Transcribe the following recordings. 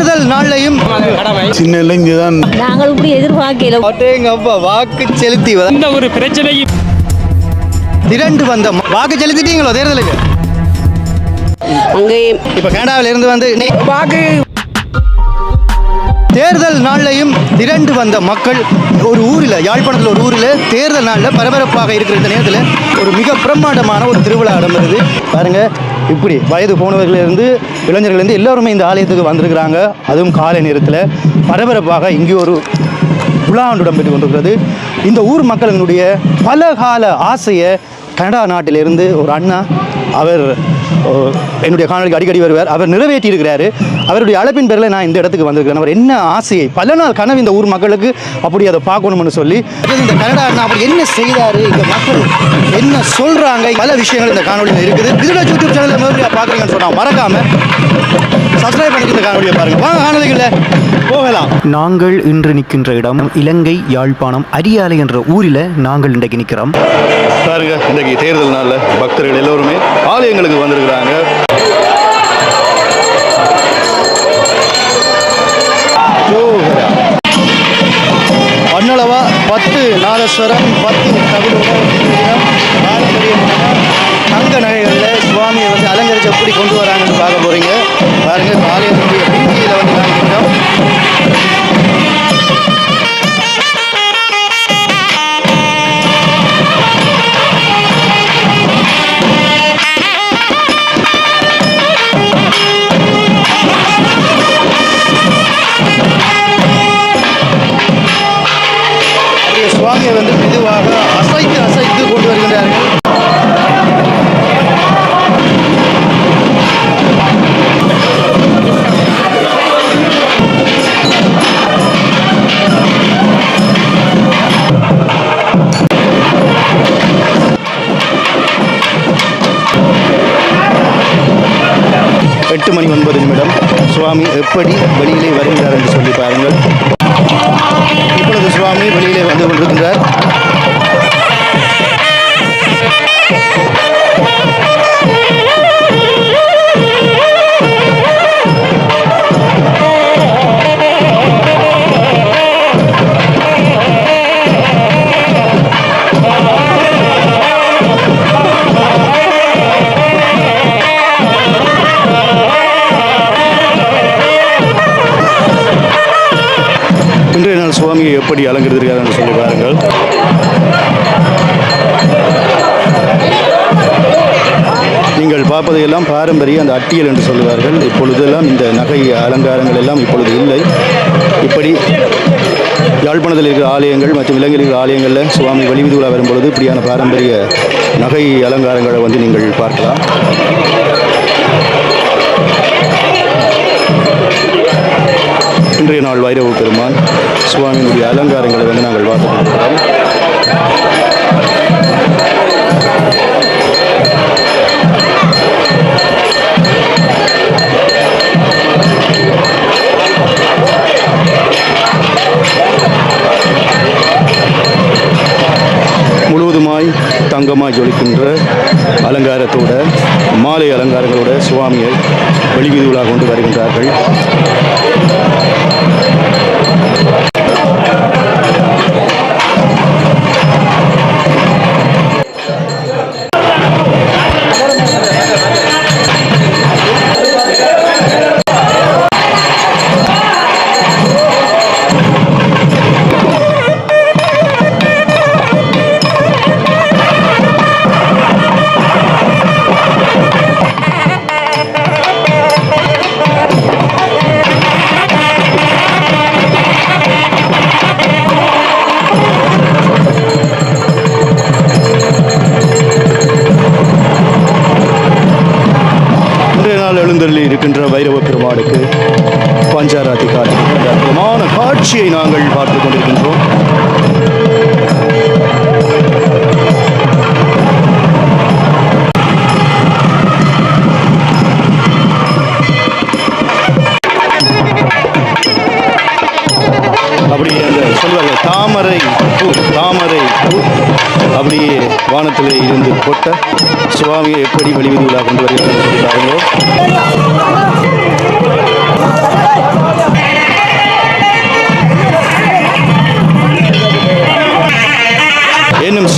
தேர்தல் நாளையும் சின்ன இளைஞ தான் நாங்கள் இப்படி எதிர்பார்க்கல. அப்பா வாக்கு செலுத்தி இந்த ஒரு பிரச்சனையும் திரண்டு வந்த வாக்கு செலுத்திட்டீங்களோ தேர்தலுக்கு? அங்கே இப்ப கனடாவில இருந்து வந்து வாக்கு தேர்தல் நாளையும் திரண்டு வந்த மக்கள் ஒரு ஊரில் யாழ்ப்பாணத்தில் ஒரு ஊரில் தேர்தல் நாளில் பரபரப்பாக இருக்கிற இந்த நேரத்தில் ஒரு மிக பிரம்மாண்டமான ஒரு திருவிழா இடம்பெறுது. பாருங்க இப்படி வயது போனவர்களிலிருந்து இளைஞர்கள்லேருந்து எல்லாருமே இந்த ஆலயத்துக்கு வந்திருக்கிறாங்க. அதுவும் காலை நேரத்தில் பரபரப்பாக இங்கே ஒரு விழா ஒன்று இடம்பெற்று கொண்டிருக்கிறது. இந்த ஊர் மக்களினுடைய பல கால ஆசையை கனடா நாட்டிலிருந்து ஒரு அண்ணா அவர் என்னுடைய காணொலிக்கு அடிக்கடி வருவார். அவர் நிறைவேற்றி இருக்கிறாரு அவருடைய அழைப்பின் பேரில் நான் இந்த இடத்துக்கு வந்திருக்கிறேன். அவர் என்ன ஆசையை பல நாள் கனவு இந்த ஊர் மக்களுக்கு அப்படி அதை பார்க்கணும்னு சொல்லி இந்த கனடா அண்ணா அப்படி என்ன செய்தார்? இந்த மக்கள் என்ன சொல்கிறாங்க பல விஷயங்கள் இந்த காணொலியில் இருக்குது. இதில் யூடியூப் சேனலில் மறுபடியும் பார்க்குறீங்கன்னு சொன்னால் மறக்காமல் சப்ஸ்கிரைப் இந்த காணொலியை பாருங்கள் வாங்க காணொலிகளில் போகலாம். நாங்கள் இன்று நிற்கின்ற இடம் இலங்கை யாழ்ப்பாணம் அரியாலை என்ற ஊரில் நாங்கள் இன்றைக்கு நிற்கிறோம். பாருங்க இன்றைக்கு தேர்தல் நாளில் பக்தர்கள் எல்லோருமே ஆலயங்களுக்கு வந்திருக்கிறாங்க. அன்னளவா பத்து நாதஸ்வரம் பத்து பாரம்பரியமான தங்க நகைகளில் சுவாமியை வந்து அலங்கரிச்சு எப்படி கொண்டு வராங்கன்னு பார்க்க போறீங்க. பாருங்க இந்த ஆலயத்தினுடைய பிந்தியில் வந்து காண்கின்றோம். எப்படி அலங்கரித்திருக்கிறார் என்று சொல்லி பாருங்கள். நீங்கள் பார்ப்பதையெல்லாம் பாரம்பரிய அந்த அட்டியல் என்று சொல்லுவார்கள். இப்பொழுதெல்லாம் இந்த நகை அலங்காரங்கள் எல்லாம் இப்பொழுது இல்லை. இப்படி யாழ்ப்பாணத்தில் இருக்கிற ஆலயங்கள் மற்றும் இலங்கையில் இருக்கிற ஆலயங்களில் சுவாமி வெளிவிதுவிழா வரும்பொழுது இப்படியான பாரம்பரிய நகை அலங்காரங்களை வந்து நீங்கள் பார்க்கலாம். இன்றைய நாள் வைரவ பெருமான் சுவாமியினுடைய அலங்காரங்களை வந்து நாங்கள் பார்த்து கொண்டிருக்கிறோம்.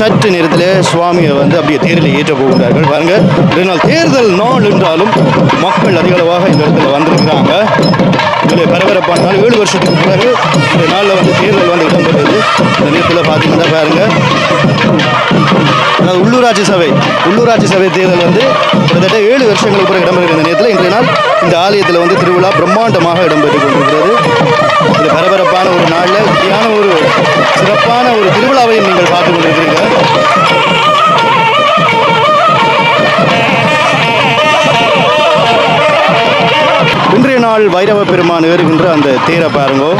சற்று நேரத்தில் சுவாமியை வந்து அப்படியே தேரில் ஏற்ற போகின்றார்கள். பாருங்க இதனால் நாள் தேர்தல் நாள் என்றாலும் மக்கள் அதிகளவாக இந்த இடத்துல வந்திருக்கிறாங்க. இதில் பரபரப்பான நாள் ஏழு வருஷத்துக்கு பிறகு இந்த நாளில் வந்து தேர்தல் வந்து இடம்பெறுது இந்த நேரத்தில் பார்த்தீங்கன்னா பாருங்கள் அதாவது உள்ளூராட்சி சபை உள்ளூராட்சி சபை தேர்தல் வந்து கிட்டத்தட்ட ஏழு வருஷங்களுக்கு பிறகு இடம்பெறுகிற இந்த நேரத்தில் இன்றைய நாள் இந்த ஆலயத்தில் வந்து திருவிழா பிரம்மாண்டமாக இடம்பெற்றுக் கொண்டிருக்கிறது. இது பரபரப்பான ஒரு நாளில் ஒரு சிறப்பான ஒரு திருவிழாவை நீங்கள் பார்த்து கொண்டிருக்கிறீங்க இன்றைய நாள் வைரவ பெருமான் ஏறுகின்ற அந்த தேரை பாருங்கோ.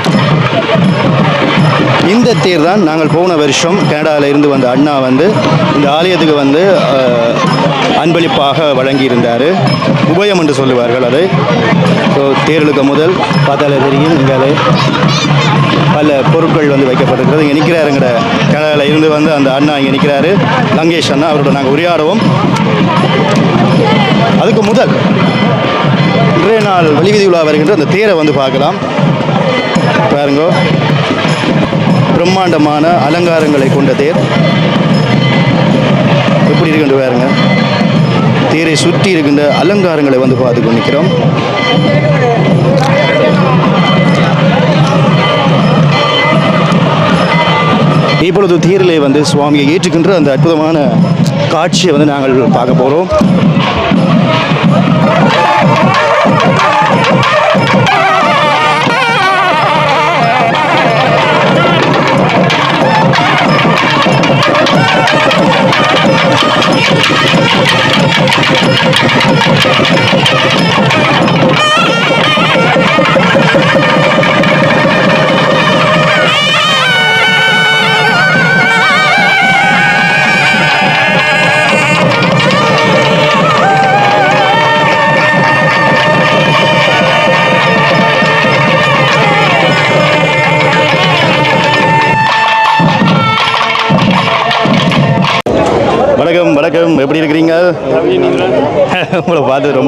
இந்த தேர் தான் நாங்கள் போன வருஷம் கனடாவில் இருந்து வந்த அண்ணா வந்து இந்த ஆலயத்துக்கு வந்து அன்பளிப்பாக வழங்கியிருந்தார். உபயம் என்று சொல்லுவார்கள் அதை. ஸோ தேர்களுக்கு முதல் பார்த்தாலே தெரியும் இங்கே பல பொருட்கள் வந்து வைக்கப்பட்டிருக்கிறது. இங்கே நிற்கிறாருங்கிற கனடாவில் இருந்து வந்து அந்த அண்ணா இங்கே நிற்கிறாரு லங்கேஷ் அண்ணா அவரோட நாங்கள் உரையாடுவோம். அதுக்கு முதல் ஒரே நாள் வெளிவீதி உலா வருகின்ற அந்த தேரை வந்து பார்க்கலாம். பாருங்கோ. பிரம்மாண்டமான அலங்காரங்களை கொண்ட தேர். எப்படி இருக்குன்னு பாருங்க. தேரை சுற்றி இருக்கின்ற அலங்காரங்களை வந்து பார்த்து கொண்டிருக்கிறோம் இப்பொழுது தேரிலே வந்து சுவாமியை ஏற்றுக்கின்ற அந்த அற்புதமான காட்சியை வந்து நாங்கள் பார்க்க போகிறோம்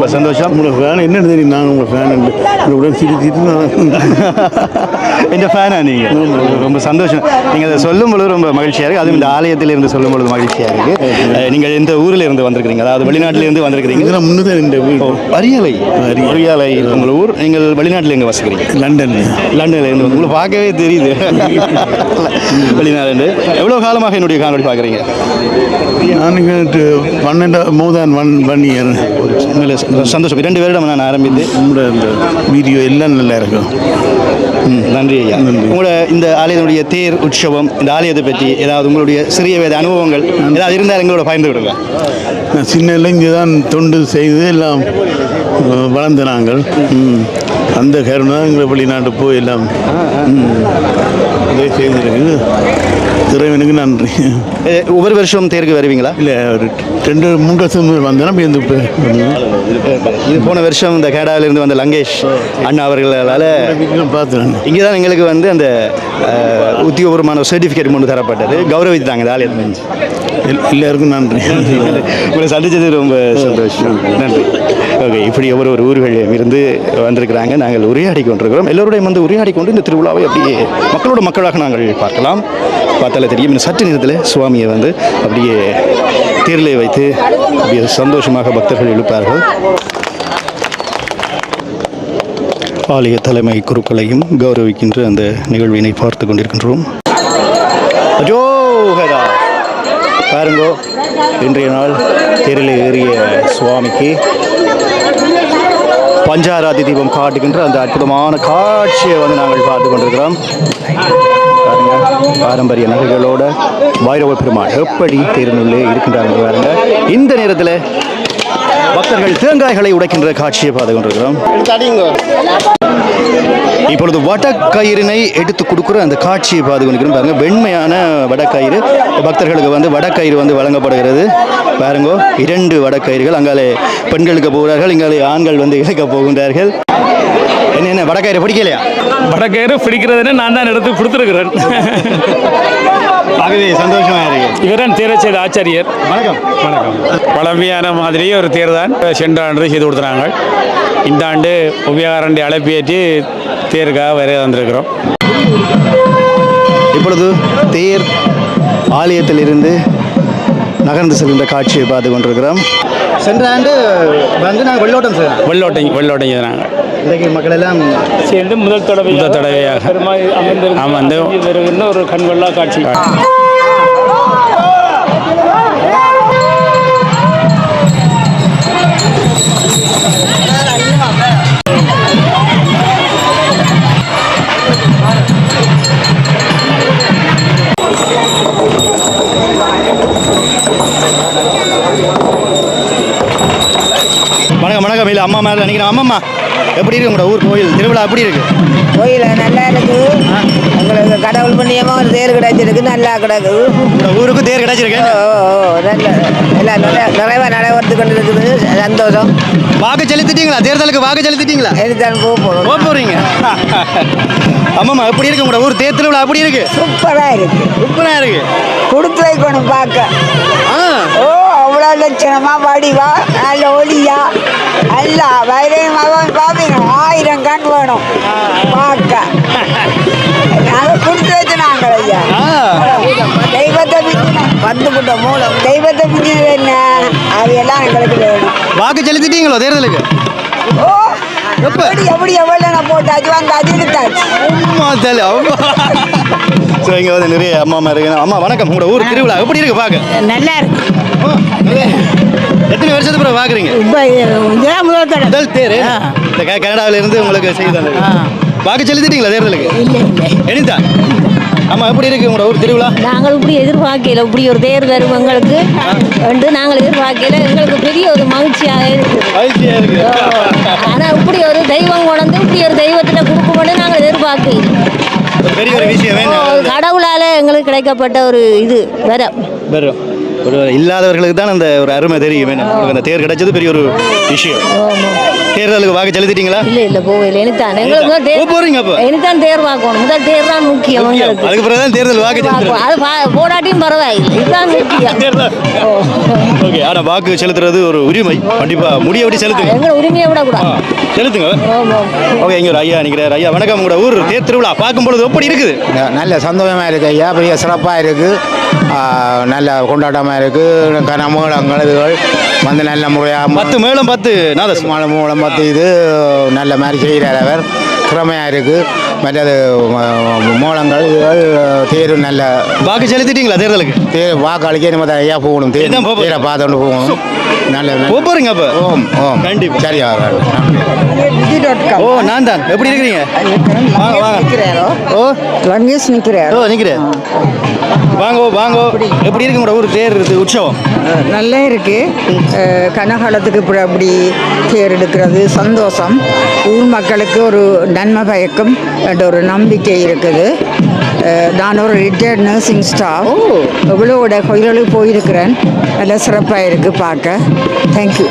ரொம்ப சந்தோஷம். உங்களை ஃபேன் என்னன்னு தெரியும். நான் உங்கள் ஃபேன் உங்களுடன் சிரி சிரி இந்த ஃபேனா நீங்கள் ரொம்ப சந்தோஷம். நீங்கள் அதை சொல்லும் பொழுது ரொம்ப மகிழ்ச்சியாக இருக்குது அதுவும் இந்த ஆலயத்தில் இருந்து சொல்லும் பொழுது மகிழ்ச்சியாக இருக்குது நீங்கள் எந்த ஊரில் இருந்து வந்திருக்கிறீங்க? அதாவது வெளிநாட்டில இருந்து வந்திருக்கிறீங்க. இதெல்லாம் முன்னதான் இந்த அரியலை. அரியாலை. உங்கள் ஊர். நீங்கள் வெளிநாட்டில் எங்கே வசிக்கிறீங்க? லண்டன்ல லண்டனில் இருந்து. உங்களை பார்க்கவே தெரியுது. வெளிநாடு எவ்வளோ காலமாக என்னுடைய காணொலி பார்க்குறீங்க? நான் இங்க பன்னெண்டா மோதான் ஒன் ஒன் இயர். உங்களை சந்தோஷம். இரண்டு வருடம் நான் ஆரம்பித்து உங்களோட இந்த வீடியோ எல்லாம் நல்லா இருக்கும். ம், நன்றி ஐயா. உங்களோட இந்த ஆலயத்தினுடைய தேர் உற்சவம் இந்த ஆலயத்தை பற்றி ஏதாவது உங்களுடைய சிறிய வேத அனுபவங்கள் ஏதாவது இருந்தால் எங்களோட பகிர்ந்து விடுங்க. நான் சின்ன இங்கே தான் தொண்டு செய்து எல்லாம் வளர்ந்த நாங்கள். ம். அந்த கருணை தான் எங்களை வெளிநாட்டு போய் எல்லாம். இதே செய்திருக்கு இறைவனுக்கு நன்றி. ஒவ்வொரு வருஷம் தேருக்கு வருவீங்களா? இல்லை ஒரு ரெண்டு மூன்று வருஷம் வந்தேன்னா இந்த இது போன வருஷம் இந்த கேடாவில இருந்து வந்த லங்கேஷ் அண்ணா அவர்களால் பார்த்துறேன் இங்கே தான் எங்களுக்கு வந்து அந்த உத்தியோகபூர்வமான சர்டிஃபிகேட் கொண்டு தரப்பட்டது. கௌரவித்தாங்க இந்த ஆலயத்தை எல்- எல்லாருக்கும் நன்றி. உங்களை சந்திச்சது ரொம்ப சந்தோஷம். நன்றி. ஓகே இப்படி ஒவ்வொரு ஒரு ஊர்களிலும் இருந்து வந்திருக்கிறாங்க. நாங்கள் உரையாடி கொண்டிருக்கிறோம். எல்லோருடையும் வந்து உரையாடி கொண்டு இந்த திருவிழாவை அப்படியே மக்களோட மக்களாக நாங்கள் பார்க்கலாம். பார்த்தாலே தெரியும் இன்னும் சற்று நேரத்தில் சுவாமியை வந்து அப்படியே தேரிலே வைத்து அப்படியே சந்தோஷமாக பக்தர்கள் எழுப்பார்கள். ஆலய தலைமை குருக்களையும் கௌரவிக்கின்ற அந்த நிகழ்வினை பார்த்து கொண்டிருக்கின்றோம். அஜோகரா. பாருங்கோ இன்றைய நாள் தேரில் ஏறிய சுவாமிக்கு பஞ்சாராதி தீபம் காட்டுகின்ற அந்த அற்புதமான காட்சியை வந்து நாங்கள் பார்த்து கொண்டிருக்கிறோம். பாருங்க பாரம்பரிய நகைகளோட வைரவ பெருமாள் எப்படி தேரினுள்ளே இருக்கின்றாங்க பாருங்க. இந்த நேரத்தில் பக்தர்கள் தேங்காய்களை உடைக்கின்ற காட்சியை பார்த்து கொண்டிருக்கிறோம். இப்பொழுது வடக்கயிறினை எடுத்து கொடுக்குற அந்த காட்சியை பார்த்து கொண்டிருக்கிறோம். பாருங்க வெண்மையான வடக்கயிறு. பக்தர்களுக்கு வந்து வடக்கயிறு வந்து வழங்கப்படுகிறது. பாருங்கோ இரண்டு வடக்கயிறுகள். அங்காலே பெண்களுக்கு போகிறார்கள் இங்காலே ஆண்கள் வந்து இழைக்க போகின்றார்கள். என்ன என்ன வடக்கயிறு பிடிக்கலையா? வடக்கயிறு பிடிக்கிறதுன்னு நான் தான் எடுத்து கொடுத்துருக்கிறேன். ஆகவே சந்தோஷமா இருக்கு. இவரன் தேரச்சேத ஆச்சாரியர். வணக்கம். வணக்கம். பழமையான மாதிரி ஒரு தேர் தான். சென்ற ஆண்டு செய்து கொடுத்துறாங்க. இந்த ஆண்டு உபயோகாரண்டி அழைப்பேற்றி தேருக்காக வரைய வந்திருக்கிறோம். இப்பொழுது தேர் ஆலயத்திலிருந்து நகர்ந்து செல்கின்ற காட்சியை பார்த்து கொண்டிருக்கிறோம். சென்ற ஆண்டு வந்து நாங்கள் வெள்ளோட்டம் செய்கிறோம் வெள்ளோட்டம் வெள்ளோட்டம் செய்தாங்க இன்றைக்கு மக்கள் எல்லாம் சேர்ந்து முதல் தடவை முதல் தடவையாக. அமர்ந்து வருகின்ற ஒரு கண்கொள்ளா காட்சி. வணக்கம் மேலே நினைக்கிறேன். அம்மாம்மா எப்படி இருக்கு உங்களோட ஊர் கோயில்? திருவிழா எப்படி இருக்கு? கோயில் நல்லா இருக்கு. எங்களுக்கு கடவுள் புண்ணியமாக ஒரு தேர் கிடைச்சிருக்கு நல்லா உங்களோட ஊருக்கு தேர் கிடைச்சிருக்கு? நல்ல எல்லாம் நல்ல நிறைவாக நடைபெற்று கொண்டு இருக்குது. சந்தோஷம். வாக்கு செலுத்திட்டீங்களா? தேர்தலுக்கு வாக்கு செலுத்திட்டீங்களா? எடுத்தான் போக போகிறோம் போக போறீங்க. அம்மாம்மா எப்படி இருக்கு உங்களோட ஊர்? தேர் திருவிழா எப்படி இருக்கு? சூப்பராக இருக்கு. சூப்பரா இருக்கு. கொடுத்து வைக்கணும் பார்க்க. ஆ. ஓ அவ்வளோ லட்சணமா வடிவா நல்ல வேணும். பார்க்க. அதை கொடுத்து வச்சு நாங்கள் ஐயா. தெய்வத்தை பிடிக்கணும் வந்துவிட்ட மூலம் தெய்வத்தை பிடிக்கிறது என்ன? அவையெல்லாம் எங்களுக்கு வேணும். வாக்கு செலுத்திட்டீங்களோ தேர்தலுக்கு? ஓ எப்படி எப்படி எவ்வளோ நான் போட்டாச்சு வந்தாச்சு எடுத்தாச்சு. அம்மா தலை அம்மா. ஸோ இங்கே வந்து நிறைய அம்மா அம்மா இருக்கு அம்மா வணக்கம். உங்களோட ஊர் திருவிழா எப்படி இருக்கு? பார்க்க. நல்லா இருக்கு. ஆ, நல்லா இருக்கு. எத்தனை வருஷத்துக்கு அப்புறம் பார்க்குறீங்க? முதல் தேர். இந்த கனடாவில இருந்து உங்களுக்கு செய்து தந்தது. வாக்கு செலுத்திட்டீங்களா தேர்தலுக்கு? இல்லை இல்லை. எனிதா. ஆமா எப்படி இருக்கு உங்களோட ஊர் திருவிழா? நாங்கள் இப்படி எதிர்பார்க்கல. இப்படி ஒரு தேர் வரும் எங்களுக்கு. என்று நாங்கள் எதிர்பார்க்கல. எங்களுக்கு பெரிய ஒரு மகிழ்ச்சியாக இருக்குது. மகிழ்ச்சியா இருக்கு. ஆனா இப்படி ஒரு தெய்வம் கொண்டு இப்படி ஒரு தெய்வத்துல கொடுக்கும்போது நாங்கள் எதிர்பார்க்கல. பெரிய ஒரு விஷயம் கடவுளால எங்களுக்கு கிடைக்கப்பட்ட ஒரு இது வரம். வரும். ஒரு இல்லாதவர்களுக்கு தான் அந்த ஒரு அருமை தெரியும். எனக்கு அந்த தேர் கிடைச்சது பெரிய ஒரு விஷயம். தேர்தலுக்கு வாக்கு செலுத்திட்டீங்களா? இல்ல இல்ல போகல எனத்தான் எங்களுக்கு போறீங்க அப்ப? எனத்தான் தேர் பார்க்கணும் முதல் தேர் தான் முக்கியம் எங்களுக்கு. அதுக்கு பிறகு தான் தேர்தல் வாக்கு செலுத்துறது அது பா- போடாட்டியும் பரவாயில்லை. இதுதான் முக்கியம். ஓகே ஆனா வாக்கு செலுத்துறது ஒரு உரிமை. கண்டிப்பா முடிய விட்டு செலுத்துங்க. எங்களை உரிமையை விடக்கூடாது. செலுத்துங்க. ஆமா. ஓகே இங்க ஒரு ஐயா நிற்கிறார் ஐயா வணக்கம். உங்களோட ஊர் தேர் திருவிழா பார்க்கும் பொழுது எப்படி இருக்குது? நல்ல சந்தோஷமாக இருக்குது ஐயா. பெரிய சிறப்பாக இருக்குது நல்ல கொண்டாட்டமாக இருக்குது கனமூலங்கள் இதுகள். வந்து நல்ல முறையாக பத்து மேளம் பத்து. மூலம் பார்த்து இது நல்ல மாதிரி செய்கிறார் அவர். திறமையாக இருக்குது மற்றது மூலங்கள் இதுகள் தேர் நல்ல வாக்கு செலுத்திட்டீங்களா தேர்தலுக்கு? தேர் வாக்களிக்க நம்ம ஐயா போகணும். தேர். தேரை பார்த்துட்டு போகணும். நல்ல போறீங்க அப்ப? ஓம் ஓம். கண்டிப்பா. சரியா ஓ நான் தான். எப்படி இருக்கிறீங்க? ஓ. லங்கேஷ் நிற்கிறார்? ஓ நிற்கிறேன். வாங்கோ வாங்கோ. எப்படி இருக்கு உங்களோட ஊர் தேர் இது உற்சவம்? நல்லா இருக்கு. கனகாலத்துக்கு இப்படி அப்படி தேர் எடுக்கிறது சந்தோஷம். ஊர் மக்களுக்கு ஒரு நன்மை பயக்கும் என்ற ஒரு நம்பிக்கை இருக்குது. நான் ஒரு ரிட்டையர்ட் நர்சிங் ஸ்டாஃப் எவ்வளோட கோயிலுக்கு போயிருக்கிறேன். நல்லா சிறப்பாக இருக்குது பார்க்க. தேங்க்யூ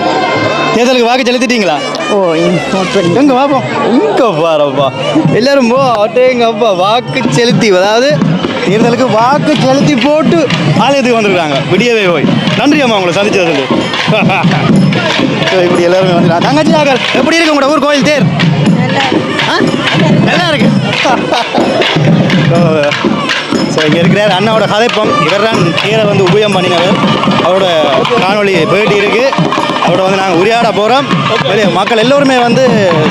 தேர்தலுக்கு வாக்கு செலுத்திட்டீங்களா? ஓ எங்க பாப்போம் இங்க பாருப்பா. எல்லாரும் போ அட்டேங்க அப்பா வாக்கு செலுத்தி அதாவது தேர்தலுக்கு வாக்கு செலுத்தி போட்டு ஆலயத்துக்கு வந்திருக்காங்க. விடியவே போய். நன்றி அம்மா உங்களை சந்திச்சதுக்கு. So, இப்படி எல்லாருமே வந்து தங்கச்சி நாகர் எப்படி இருக்கு உங்களோட ஊர் கோயில் தேர்? நல்லா இருக்கு ஸோ இங்கே இருக்கிறார் அண்ணாவோட கதைப்பம். இவர் தான் தேரை வந்து உபயம் பண்ணினவர். அவரோட காணொளி பேட்டி இருக்கு. அவரோட வந்து நாங்கள் உரையாட போகிறோம் வெளியே மக்கள் எல்லோருமே வந்து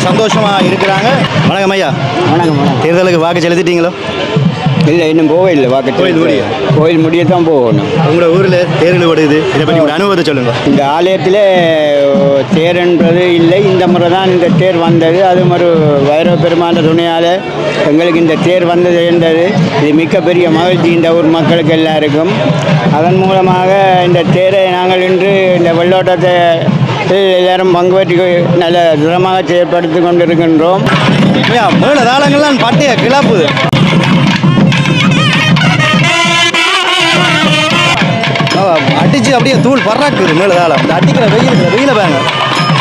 சந்தோஷமாக இருக்கிறாங்க. வணக்கம் ஐயா. வணக்கம். தேர்தலுக்கு வாக்கு செலுத்திட்டீங்களோ? இல்லை இன்னும் போகல வாக்கு கோயில் முடிய? கோயில் முடிய தான் போகணும். உங்களோட ஊரில் தேர்தல் விடுது இதை பற்றி உங்களோட அனுபவத்தை சொல்லுங்க. இந்த ஆலயத்தில் தேர்ன்றது இல்லை. இந்த முறை தான் இந்த தேர் வந்தது. அதுவும் ஒரு வைரவ பெருமான துணையால் எங்களுக்கு இந்த தேர் வந்தது என்றது. இது மிக்க பெரிய மகிழ்ச்சி இந்த ஊர் மக்களுக்கு எல்லாருக்கும். அதன் மூலமாக இந்த தேரை நாங்கள் இன்று இந்த வெள்ளோட்டத்தை எல்லாரும் பங்கு பெற்று நல்ல திடமாக செயற்படுத்தி கொண்டிருக்கின்றோம். ஐயா மேல தாளங்கள்லாம் பட்டைய கிளப்புது. ஆமா, அடிச்சு அப்படியே தூள் பறக்குது மேல தாளம். அடிக்கிற வெயில் வெயில பாருங்க.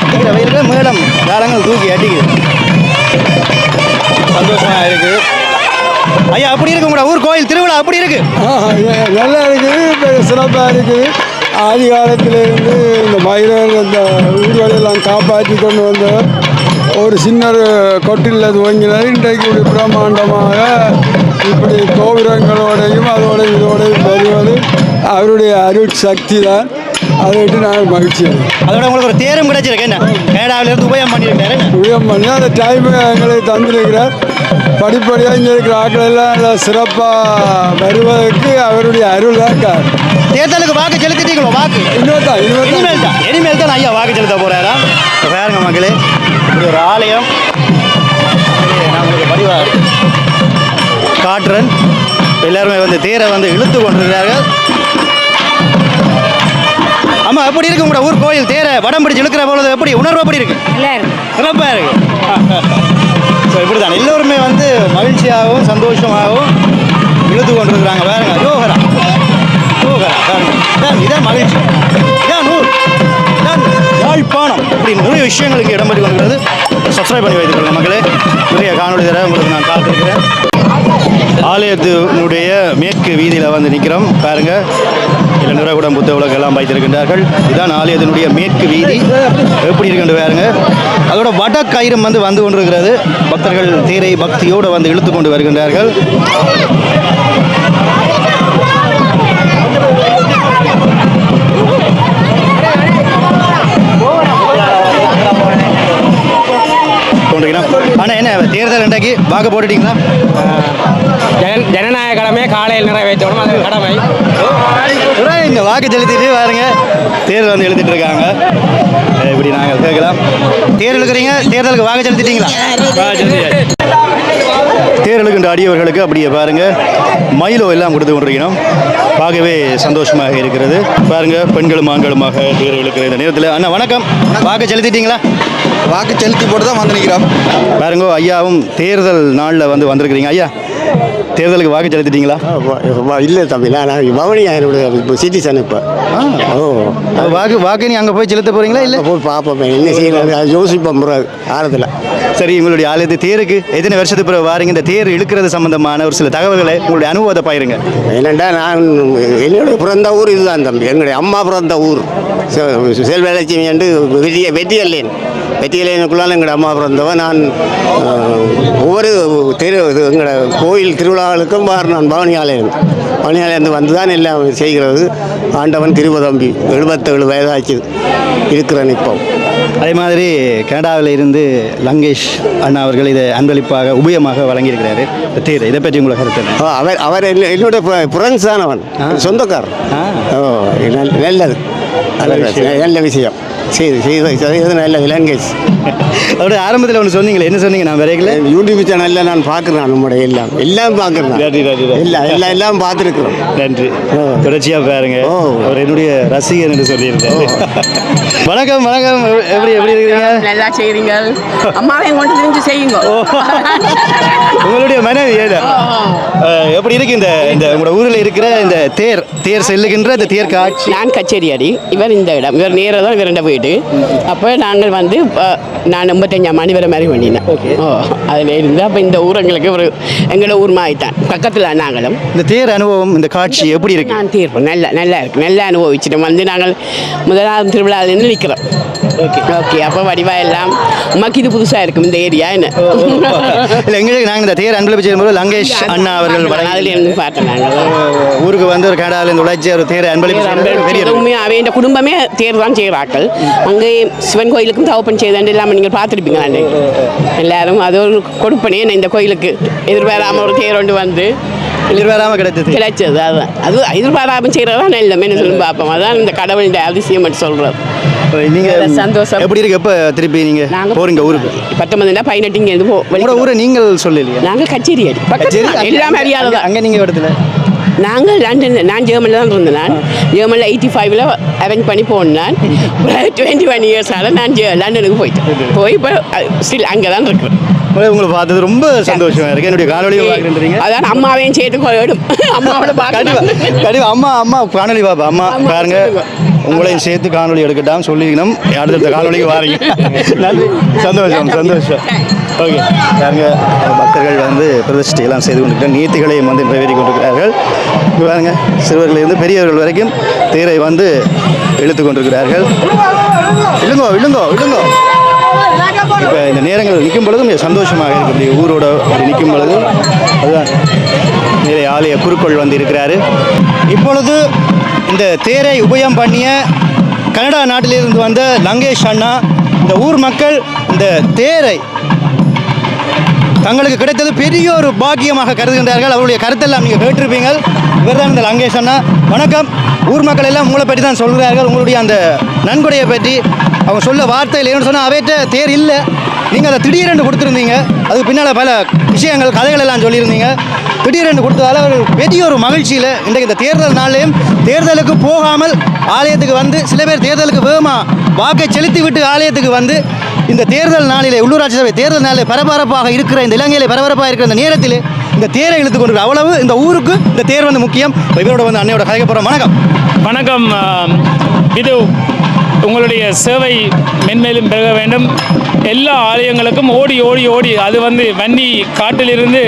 அடிக்கிற வெயிலுக்கு மேலம் தாளங்கள் தூக்கி அடிக்குது. சந்தோஷமா இருக்கு. ஐயா அப்படி இருக்கு உங்களோட ஊர் கோயில் திருவிழா அப்படி இருக்கு. நல்லா இருக்குது சிறப்பாக இருக்குது. ஆதி காலத்திலிருந்து இந்த மயிலர் இந்த ஊர்களெல்லாம் காப்பாற்றி கொண்டு வந்த ஒரு சின்ன கொட்டில் துவங்கினார் இன்றைக்கு இப்படி பிரம்மாண்டமாக இப்படி கோபுரங்களோடையும் அதோடையும் இதோடையும் வருவது. அவருடைய அருள் சக்தி தான் அதை விட்டு நாங்கள் மகிழ்ச்சி. அதோட உங்களுக்கு ஒரு தேரும் கிடைச்சிருக்கு. என்ன? கனடாவில இருந்து உபயம் பண்ணியிருக்காரு? உதயம் பண்ணி அந்த டைம் எங்களுக்கு தந்திருக்கிறார். படிப்படியாக இங்கே இருக்கிற ஆட்கள் எல்லாம் நல்லா சிறப்பாக வருவதற்கு அவருடைய அருள் தான் தேர்தலுக்கு வாக்கு செலுத்திட்டீங்களோ? வாக்கு. இன்னொரு தான் இனிமேல் தான். இனிமேல் தான். ஐயா வாக்கு செலுத்த போறாரா? இப்ப பாருங்க மக்களே இப்படி ஒரு ஆலயம். படிவா காட்டுறேன். எல்லாருமே வந்து தேரை வந்து இழுத்து கொண்டிருக்கிறார்கள். ஆமா எப்படி இருக்கு உங்களோட ஊர் கோயில்? தேரை வடம் பிடிச்சு இழுக்கிற பொழுது எப்படி? உணர்வு எப்படி இருக்கு? நல்லா இருக்கு சிறப்பா இருக்கு. ஸோ இப்படிதான் எல்லோருமே வந்து மகிழ்ச்சியாகவும் சந்தோஷமாகவும் இழுத்து கொண்டிருக்கிறாங்க. பாருங்க யோகரா யோகரா இதான் இதான் மகிழ்ச்சி. இப்படி நிறைய விஷயங்களுக்கு இடம் பெற்று கொண்டிருக்கிறது சப்ஸ்கிரைப் பண்ணி வைத்துக்கொள்ளுங்க மக்களே. நிறைய காணொளி தர உங்களுக்கு நான் காத்திருக்கிறேன். ஆலயத்தினுடைய மேற்கு வீதியில் வந்து நிற்கிறோம் பாருங்க. இல்லை நிறகுடம் புத்த உலகம் எல்லாம் வைத்திருக்கின்றார்கள். இதுதான் ஆலயத்தினுடைய மேற்கு வீதி. எப்படி இருக்குன்னு பாருங்க. அதோட வட வடக்கயிறும் வந்து வந்து கொண்டிருக்கிறது. பக்தர்கள் தேரை பக்தியோடு வந்து இழுத்து கொண்டு வருகின்றார்கள். கொண்டிருக்கிறோம். ஆனால் என்ன தேர்தல் இன்றைக்கு வாக்கு போட்டுட்டீங்களா? ஜன ஜனநாயக கடமையை காலையில் நிறைவேற்றணும் அது கடமை. இங்க வாக்கு செலுத்திட்டு பாருங்க. தேர்தல் வந்து எழுதிட்டு இருக்காங்க. இப்படி நாங்கள் கேட்கலாம். தேர்தல் இருக்கிறீங்க தேர்தலுக்கு வாக்கு செலுத்திட்டீங்களா. தேர்தலுக்கு அடியவர்களுக்கு அப்படியே பாருங்க. மயிலோ எல்லாம் கொடுத்து கொண்டிருக்கணும் பார்க்கவே சந்தோஷமாக இருக்கிறது. பாருங்க பெண்களும் ஆண்களுமாக தேர்தல் இருக்கிற இந்த நேரத்தில். அண்ணா வணக்கம். வாக்கு செலுத்திட்டீங்களா? வாக்கு செலுத்தி போட்டு தான் வந்து நிற்கிறோம் பாருங்க ஐயாவும் தேர்தல் நாளில் வந்து வந்திருக்கிறீங்க. ஐயா தேர்தலுக்கு வாக்கு செலுத்திட்டீங்களா? இல்லை தம்பி நான் பவனியா என்னுடைய சிட்டிசன் இப்போ ஓ வாக்கு வாக்கு நீ அங்கே போய் செலுத்த போறீங்களா இல்லை? போய் பார்ப்போம் என்ன செய்யணும் யோசிப்போம் ஆரத்தில் சரி உங்களுடைய ஆலயத்து தேருக்கு எத்தனை வருஷத்துக்கு பிறகு வாரீங்க? இந்த தேர் இழுக்கிறது சம்பந்தமான ஒரு சில தகவல்களை உங்களுடைய அனுபவத்தை பாருங்க என்னண்டா நான் என்னுடைய பிறந்த ஊர் இதுதான் தம்பி. எங்களுடைய அம்மா பிறந்த ஊர். செல்வலட்சுமி என்று வெற்றிய வெற்றியல்லேன். வெற்றியல்லேனுக்குள்ளால் எங்களோட அம்மா பிறந்தவன் நான் ஒவ்வொரு திரு இது எங்களோட கோயில் திருவிழாக்களுக்கும் நான் பவனியாலயம் பவனியாலயந்து வந்து தான் எல்லாம் செய்கிறது. ஆண்டவன் திருவதம்பி எழுபத்தேழு வயதாச்சு இருக்கிறேன் இப்போ அதே மாதிரி கனடாவில் இருந்து லங்கேஷ் அண்ணா அவர்கள் இதை அன்பளிப்பாக உபயமாக வழங்கியிருக்கிறாரு. தேர் இதை பற்றி உங்களுக்கு கருத்து அவர் அவர் என்ன- என்னுடைய ஃப்ரெண்ட்ஸ் தானவன் சொந்தக்கார் ஆ. ஓ நல்- நல்லது நல்ல விஷயம். செய்து செய்து செய்து நல்ல லாங்குவேஜ் அவருடைய ஆரம்பத்தில் ஒன்று சொன்னீங்களே என்ன சொன்னீங்க நான் வரைக்கல யூடியூப் சேனலில் நான் பார்க்குறேன் நம்முடைய எல்லாம். எல்லாம் பார்க்குறேன். நன்றி, நன்றி. எல்லாம் எல்லாம் எல்லாம் பார்த்துருக்குறோம். நன்றி. ஓ. தொடர்ச்சியாக பாருங்க. ஓ. அவர் என்னுடைய ரசிகர் என்று சொல்லியிருக்காரு வணக்கம் வணக்கம். எப்படி எப்படி இருக்கிறீங்க? நல்லா செய்கிறீங்க அம்மாவையும் கொண்டு தெரிஞ்சு செய்யுங்க. உங்களுடைய மனைவி எப்படி இருக்கு இந்த இந்த உங்களோட ஊரில் இருக்கிற இந்த தேர் தேர் செல்லுகின்ற இந்த தேர் காட்சி? நான் கச்சேரியாடி இவர் இந்த இடம். இவர் நேராக தான் இவருண்ட வீடு அப்போ நாங்கள் வந்து நான் எண்பத்தஞ்சாம் மணி வரை மாதிரி பண்ணினேன். ஓ அதில் இருந்து அப்போ இந்த ஊர் எங்களுக்கு ஒரு எங்களோட ஊர் மாறித்தான் பக்கத்தில் நாங்களும். இந்த தேர் அனுபவம் இந்த காட்சி எப்படி இருக்கு? நான் தீர்ப்பு நல்லா நல்லா இருக்கு. நல்லா அனுபவிச்சிட்டோம். வந்து நாங்கள் முதலாவது திருவிழாவிலேருந்து நிற்கிறோம் ஓகே ஓகே அப்போ வடிவா எல்லாம் உமக்கு இது புதுசாக இருக்கும் இந்த ஏரியா என்ன இல்ல எங்களுக்கு நாங்கள் இந்த தேர் அன்பளிப்பு செய்யும்போது லங்கேஷ் அண்ணா அவர்கள் அதில் வழங்கி இருந்து பார்த்தோம் நாங்கள் ஊருக்கு வந்து ஒரு கனடாவில் இருந்து உழைச்சி ஒரு தேரை அன்பளிப்பு எதுவுமே அவன் குடும்பமே தேர் தான் செய்கிறார்கள் அங்கே சிவன் கோயிலுக்கும் தவப்பன் செய்தாண்டு இல்லாமல் நீங்கள் பார்த்துருப்பீங்க அன்னை எல்லாரும் அது ஒரு கொடுப்பனே இந்த கோயிலுக்கு எதிர்பாராமல் ஒரு தேர் ஒன்று வந்து எதிர்பாராம கிடைத்தது கிடைச்சது அதுதான் அது எதிர்பாராமல் செய்கிறதா நல்லமே சொல்லி பார்ப்போம் அதான் இந்த கடவுளுடைய அதிசயம் மட்டும் சொல்கிறது நீங்க சந்தோஷம். எப்படி இருக்கு? எப்ப திருப்பி நீங்க நாங்கள் போறீங்க ஊருக்கு? பத்தொன்பதுனா பதினெட்டு இங்கேருந்து போ உங்களோட ஊரை நீங்கள் சொல்லலையா? நாங்கள் கச்சேரி அடி. பக்கத்தில் எல்லாம் அறியாத அங்க- அங்க நீங்க இடத்துல? நாங்கள் லண்டன் நான் ஜெர்மனில் தான் இருந்தேன் நான் ஜெர்மனில் எயிட்டி ஃபைவ்ல அரேஞ்ச் பண்ணி போனேன் டுவெண்ட்டி ஒன் இயர்ஸால் நான் ஜெ- லண்டனுக்கு போயிட்டேன். போய் இப்போ ஸ்டில் அங்கே தான் இருக்கிறேன். உங்களை பார்த்தது ரொம்ப சந்தோஷமா இருக்கு. என்னுடைய காணொலியை பார்க்குறீங்க. அதான் அம்மாவையும் சேர்த்து போயிடும் அம்மாவோட கண்டிப்பா. அம்மா அம்மா காணொலி பாப்பா. அம்மா பாருங்க. உங்களையும் சேர்த்து காணொலி எடுக்கட்டாம் சொல்லிக்கணும் அடுத்த காணொலிக்கு வாரீங்க. நன்றி. சந்தோஷம் சந்தோஷம். ஓகே. பாருங்க பக்தர்கள் வந்து பிரதிஷ்டை எல்லாம் செய்து கொண்டிருக்கிறார் நீத்திகளையும் வந்து நிறைவேற்றி கொண்டிருக்கிறார்கள் இங்க பாருங்க சிறுவர்களிலிருந்து பெரியவர்கள் வரைக்கும் தேரை வந்து இழுத்து கொண்டிருக்கிறார்கள். இழுங்கோ இழுங்கோ இழுங்கோ. இப்போ இந்த நேரங்கள் நிற்கும் பொழுதும் மிக சந்தோஷமாக இருக்கு. இப்படி ஊரோட அப்படி நிற்கும் பொழுது. அதுதான். நிறைய ஆலய குருக்கள் வந்து இருக்கிறாரு. இப்பொழுது இந்த தேரை உபயம் பண்ணிய கனடா நாட்டிலிருந்து வந்த லங்கேஷ் அண்ணா இந்த ஊர் மக்கள் இந்த தேரை தங்களுக்கு கிடைத்தது பெரிய ஒரு பாக்கியமாக கருதுகின்றார்கள். அவருடைய கருத்தெல்லாம் நீங்கள் கேட்டிருப்பீங்க. இவர்தான் இந்த லங்கேஷ் அண்ணா. வணக்கம். ஊர் மக்கள் எல்லாம் உங்களை பற்றி தான் சொல்கிறார்கள். உங்களுடைய அந்த நன்கொடையை பற்றி அவங்க சொல்ல வார்த்தையில் என்னன்னு சொன்னால் அவைட்ட தேர் இல்லை. நீங்கள் அதை திடீரென்று கொடுத்துருந்தீங்க. அதுக்கு பின்னால் பல விஷயங்கள் கதைகள் எல்லாம் சொல்லியிருந்தீங்க. திடீரென்று கொடுத்ததால ஒரு பெரிய ஒரு மகிழ்ச்சியில் இன்றைக்கு இந்த தேர்தல் நாளையும் தேர்தலுக்கு போகாமல் ஆலயத்துக்கு வந்து சில பேர் தேர்தலுக்கு வேகமாக வாக்கை செலுத்தி விட்டு ஆலயத்துக்கு வந்து இந்த தேர்தல் நாளிலே உள்ளூராட்சி சபை தேர்தல் நாளில் பரபரப்பாக இருக்கிற இந்த இலங்கையிலே பரபரப்பாக இருக்கிற இந்த நேரத்தில் இந்த தேரை இழுத்து கொண்டு அவ்வளவு இந்த ஊருக்கு இந்த தேர் வந்து முக்கியம். இவரோட வந்து அன்னையோட கதைக்க போகிறோம் வணக்கம். வணக்கம் இது உங்களுடைய சேவை மென்மேலும் பெருக வேண்டும். எல்லா ஆலயங்களுக்கும் ஓடி ஓடி ஓடி அது வந்து வன்னி காட்டிலிருந்து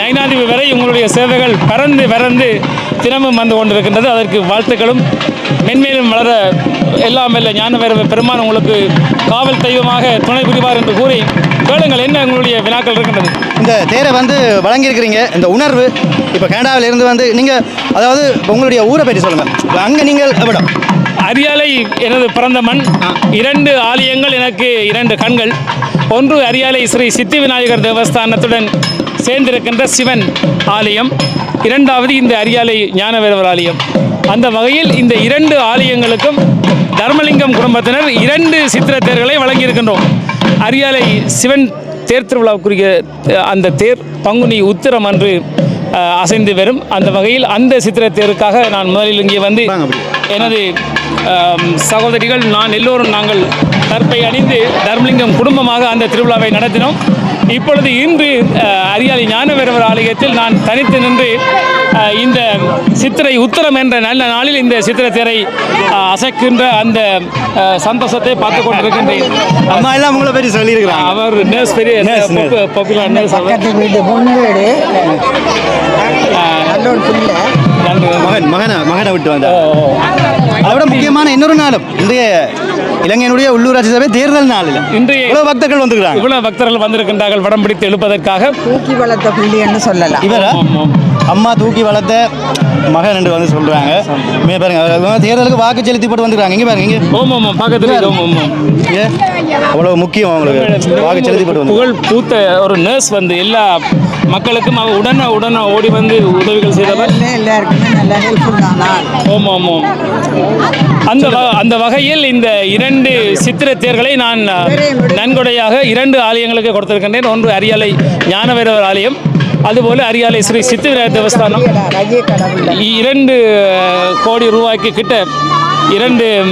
நைனாதிபதி வரை உங்களுடைய சேவைகள் பறந்து பறந்து தினமும் வந்து கொண்டிருக்கின்றது. அதற்கு வாழ்த்துக்களும். மென்மேலும் வளர எல்லாம் இல்லை ஞான பெருமான் உங்களுக்கு காவல் தெய்வமாக துணை புரிவார் என்று கூறி கேளுங்கள் என்ன உங்களுடைய வினாக்கள் இருக்கின்றது? இந்த தேரை வந்து வழங்கியிருக்கிறீங்க. இந்த உணர்வு இப்போ கனடாவில் இருந்து வந்து நீங்கள் அதாவது உங்களுடைய ஊரை பற்றி சொல்லுங்கள் அங்கே நீங்கள் எவ்வளோ அரியாலை எனது பிறந்த மண் இரண்டு ஆலயங்கள் எனக்கு இரண்டு கண்கள். ஒன்று அரியாலை ஸ்ரீ சித்தி விநாயகர் தேவஸ்தானத்துடன் சேர்ந்திருக்கின்ற சிவன் ஆலயம். இரண்டாவது இந்த அரியாலை ஞானவேரவர் ஆலயம். அந்த வகையில் இந்த இரண்டு ஆலயங்களுக்கும் தர்மலிங்கம் குடும்பத்தினர் இரண்டு சித்திர தேர்களை வழங்கியிருக்கின்றோம். அரியாலை சிவன் தேர் திருவிழாவுக்குரிய அந்த தேர் பங்குனி உத்திரம் அன்று அசைந்து வரும். அந்த வகையில் அந்த சித்திர தேருக்காக நான் முதலில் இங்கே வந்து எனது சகோதரிகள் நான் எல்லோரும் நாங்கள் கற்பை அணிந்து தர்மலிங்கம் குடும்பமாக அந்த திருவிழாவை நடத்தினோம். இப்பொழுது இன்று அரியாலை ஞானவேரவர் ஆலயத்தில் நான் தனித்து நின்று இந்த சித்திரை உத்தரம் என்ற நல்ல நாளில் இந்த சித்திர தேரை அஹ், அசைக்கின்ற அந்த சந்தோஷத்தை பார்த்து கொண்டிருக்கின்றேன். அம்மா எல்லாம் உங்களை பற்றி சொல்லியிருக்கிறாங்க. அவர் நர்ஸ் பெரிய. பாப்புலர் நர்ஸ் மகன் மகனை மகனை விட்டு வந்தார். அதை விட முக்கியமான இன்னொரு நாளும் இன்றைய இலங்கையினுடைய உள்ளூராட்சி சபை தேர்தல் நாளில் இன்றைய இவ்வளவு பக்தர்கள் வந்துக்கிறாங்க இவ்வளவு பக்தர்கள் வந்திருக்கின்றார்கள். வடம் பிடித்து எழுப்பதற்காக. தூக்கி வளர்த்த பிள்ளைன்னு சொல்லலாம். இவரா? அம்மா தூக்கி வளர்த்த மகன் என்று வந்து சொல்றாங்க. இங்க பாருங்க தேர்தலுக்கு வாக்கு செலுத்தி போட்டு வந்துருக்காங்க. இங்க பாருங்க இங்க. ஓம் ஓம் பக்கத்துல ஓம் அவ்வளவு முக்கியம் அவங்களுக்கு. வாக்கு செலுத்தி போட்டு வந்து புகழ் பூத்த ஒரு நர்ஸ் வந்து எல்லா மக்களுக்கும் அவ உடனே உடனே ஓடி வந்து உதவிகள் செய்தவர். ஓம் ஓம் அந்த வ- அந்த வகையில் இந்த இரண்டு சித்திர தேர்களை நான் நன்கொடையாக இரண்டு ஆலயங்களுக்கு கொடுத்திருக்கின்றேன். ஒன்று அரியாலை ஞானவேரவர் ஆலயம் அதுபோல அரியாலை ஸ்ரீ சித்திவிநாயகர் தேவஸ்தானம். இரண்டு கோடி ரூபாய்க்கு கிட்ட இரண்டு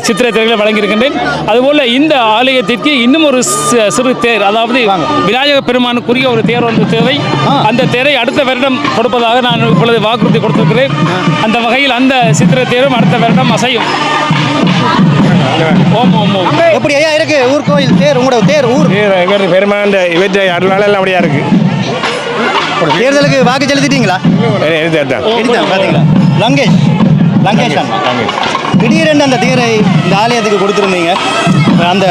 சித்திர தேர்களை வழங்கியிருக்கின்றேன். அதுபோல் இந்த ஆலயத்திற்கு இன்னும் ஒரு சி- சிறு தேர் அதாவது விநாயக பெருமானுக்குரிய ஒரு தேர் ஒன்று தேவை. அந்த தேரை அடுத்த வருடம் கொடுப்பதாக நான் இப்பொழுது வாக்குறுதி கொடுத்திருக்கிறேன். அந்த வகையில் அந்த சித்திர தேரும் அடுத்த வருடம் அசையும். ஓம் ஓம் ஓம். எப்படி ஐயா இருக்கு? ஊர் கோயில் தேர் உங்களோட தேர் ஊர். பெருமாண்ட இவற்றை அருளால் அப்படியா இருக்கு? தேர்தலுக்கு வாக்கு செலுத்திட்டீங்களா? எடுத்து எடுத்தேன் பாத்தீங்களா? லங்கேஷ். லங்கேஷ் அண்ணா. திடீரென்று அந்த தேரை இந்த ஆலயத்துக்கு கொடுத்துருந்தீங்க. அந்த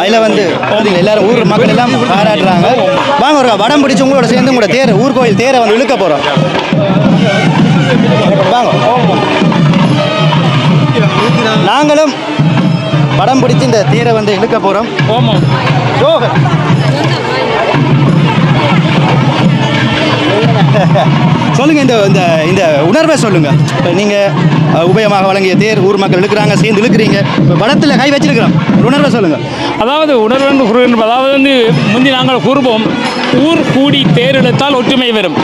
அதில் வந்து பார்த்தீங்களா எல்லாரும் ஊர் மக்கள் எல்லாம் பாராட்டுறாங்க. வாங்க ஒரு வடம் பிடிச்சு உங்களோட சேர்ந்து உங்களோட தேர் ஊர் கோயில் தேரை வந்து இழுக்க போகிறோம் வாங்க. நாங்களும் வடம் பிடிச்சு இந்த தேரை வந்து இழுக்க போகிறோம் ஓமம். ஜோகர். சொல்லுங்க இந்த இந்த இந்த உணர்வை சொல்லுங்க. இப்போ நீங்க உபயமாக வழங்கிய தேர் ஊர் மக்கள் இழுக்கிறாங்க சேர்ந்து இழுக்கிறீங்க. இப்போ படத்தில் கை வச்சிருக்கிறோம். உணர்வை சொல்லுங்க. அதாவது உணர்வென்று குரு அதாவது வந்து முந்தி நாங்கள் கூறுவோம் ஊர் கூடி தேரெடுத்தால் ஒற்றுமை வரும்.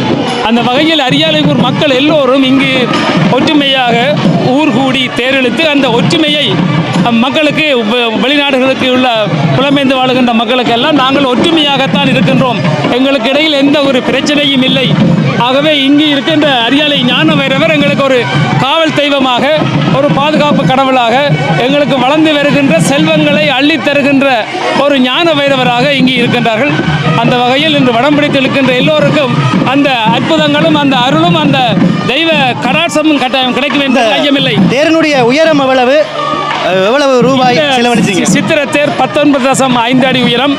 அந்த வகையில் அரியாலையூர் மக்கள் எல்லோரும் இங்கு ஒற்றுமையாக ஊர் கூடி தேரெழுத்து அந்த ஒற்றுமையை மக்களுக்கு வெளிநாடுகளுக்கு உள்ள புலம்பெயர்ந்து வாழுகின்ற மக்களுக்கெல்லாம் நாங்கள் ஒற்றுமையாகத்தான் இருக்கின்றோம். எங்களுக்கு இடையில் எந்த ஒரு பிரச்சனையும் இல்லை. ஆகவே இங்கு இருக்கின்ற அரியாலை ஞான வைரவர் எங்களுக்கு ஒரு காவல் தெய்வமாக ஒரு பாதுகாப்பு கடவுளாக எங்களுக்கு வளர்ந்து வருகின்ற செல்வங்களை அள்ளித் தருகின்ற ஒரு ஞான வைரவராக இங்கு இருக்கின்றார்கள். அந்த வகையில் இன்று வடம் பிடித்து இருக்கின்ற எல்லோருக்கும் அந்த அற்புதங்களும் அந்த அருளும் அந்த தெய்வ கடாட்சமும் கட்டாயம் கிடைக்கும் என்று ஐயமில்லை. தேரினுடைய உயரம் எவ்வளவு? எவ்வளவு ரூபாய் செலவழிச்சீங்க? சித்திர தேர் பத்தொன்பது தசம் ஐந்து அடி உயரம்.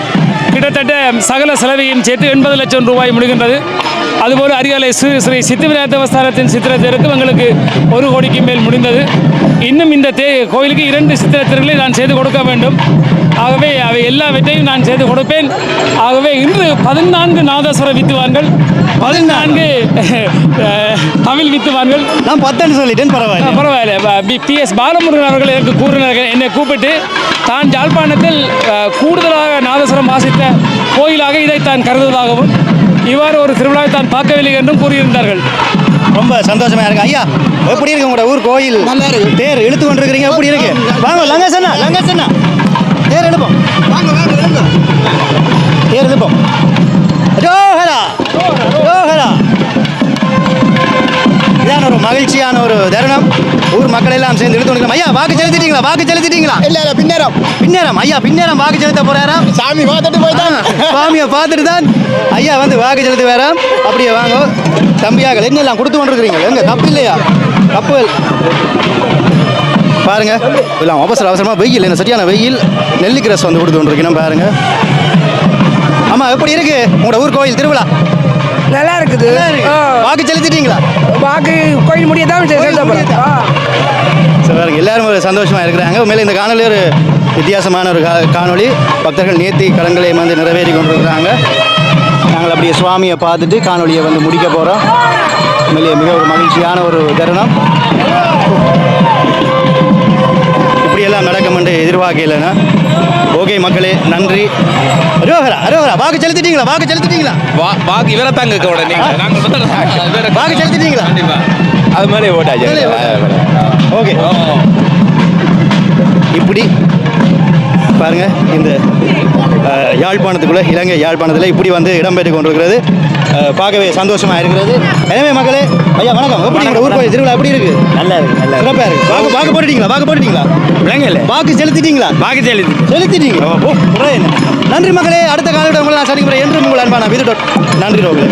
கிட்டத்தட்ட சகல செலவையும் சேர்த்து எண்பது லட்சம் ரூபாய் முடிகின்றது. அதுபோல் அரியாலை ஸ்ரீ ஸ்ரீ சித்திவிநாயகர் தேவஸ்தானத்தின் சித்திர தேருக்கு எங்களுக்கு ஒரு கோடிக்கு மேல் முடிந்தது. இன்னும் இந்த தே கோயிலுக்கு இரண்டு சித்திர தேர்களை நான் செய்து கொடுக்க வேண்டும். ஆகவே அவை எல்லாவற்றையும் நான் செய்து கொடுப்பேன். ஆகவே இன்று பதினான்கு நாதஸ்வர வித்துவான்கள் பதினான்கு தமிழ் வித்துவான்கள். நான் பத்துன்னு சொல்லிட்டேன் பரவாயில்ல. பரவாயில்ல. பி எஸ் பாலமுருகன் அவர்கள் எனக்கு கூறினார்கள் என்னை கூப்பிட்டு தான் யாழ்ப்பாணத்தில் அஹ், கூடுதலாக நாதஸ்வரம் வாசித்த கோயிலாக இதை தான் கருதுவதாகவும் இவ்வாறு ஒரு திருவிழாவை தான் பார்க்கவில்லை என்றும் கூறியிருந்தார்கள். ரொம்ப சந்தோஷமா இருக்கு. ஐயா எப்படி இருக்கு உங்களோட ஊர் கோயில்? நல்லா இருக்கு. தேர் இழுத்து கொண்டிருக்கிறீங்க எப்படி இருக்கு? வாங்க லங்கசண்ணா லங்கசண்ணா தேர் எழுப்போம் வாங்க வாங்க தேர் எழுப்போம் ரோஹரா இதான ஒரு மகிழ்ச்சியான ஒரு தருணம். ஊர் மக்கள் எல்லாம் சேர்ந்து கொண்டிருக்கிறோம். ஐயா வாக்கு செலுத்திட்டீங்களா? வாக்கு செலுத்திட்டீங்களா? இல்ல இல்ல பின்னேரம். பின்னேரம். ஐயா பின்னேரம் வாக்கு செலுத்த போறாராம் சாமி பார்த்துட்டு போயிட்டான் சுவாமியை பார்த்துட்டு தான் ஐயா வந்து வாக்கு செலுத்தி வேறாம் அப்படியே வாங்க. தம்பியாக என்னெல்லாம் கொடுத்து கொண்டிருக்கிறீங்க? எங்க கப்பு இல்லையா? கப்புகள் பாருங்க. எல்லாம் அவசர அவசரமா வெயில் என்ன சரியான வெயில். நெல்லிக்கு ரசம் வந்து கொடுத்து கொண்டிருக்கணும் பாருங்க. ஆமா எப்படி இருக்கு? உங்களோட ஊர் கோயில் திருவிழா? நல்லா இருக்குது வாக்கு செலுத்திட்டீங்களா? வாக்கு கோயில் முடிய தான் எல்லாரும் ஒரு சந்தோஷமா இருக்கிறாங்க. உண்மையில இந்த காணொலி ஒரு வித்தியாசமான ஒரு கா- காணொளி. பக்தர்கள் நேர்த்தி கடன்களை வந்து நிறைவேறி கொண்டிருக்கிறாங்க. நாங்கள் அப்படியே சுவாமியை பார்த்துட்டு காணொளியை வந்து முடிக்க போகிறோம் உண்மையிலேயே மிக ஒரு மகிழ்ச்சியான ஒரு தருணம். இப்படியெல்லாம் நடக்கும் என்று எதிர்பார்க்கலைன்னா ஓகே மக்களே நன்றி. அரோகரா அரோகரா வாக்கு செலுத்திட்டீங்களா? வாக்கு செலுத்திட்டீங்களா? வாக்கு இவரை தாங்க இருக்க உடனே வாக்கு செலுத்திட்டீங்களா? அது மாதிரி ஓட்டாச்சு ஓகே. இப்படி பாருங்க இந்த யாழ்ப்பாணத்துக்குள்ள இலங்கை யாழ்ப்பாணத்தில் இப்படி வந்து இடம்பெற்று கொண்டிருக்கிறது. பார்க்கவே சந்தோஷமா இருக்கிறது எனவே மக்களே ஐயா வணக்கம். எப்படி உங்க ஊர் கோயில் திருவிழா எப்படி இருக்கு? நல்லா இருக்கு நல்லா சிறப்பா இருக்கு. வாக்கு வாக்கு போட்டுட்டீங்களா? வாக்கு போட்டுட்டீங்களா? விளங்கல வாக்கு செலுத்திட்டீங்களா? வாக்கு செலுத்தி. செலுத்திட்டீங்களா? நன்றி மக்களே. அடுத்த காலத்தில் உங்களை நான் சந்திக்கிறேன் என்று உங்கள் அன்பான விது நன்றி ரோகலே.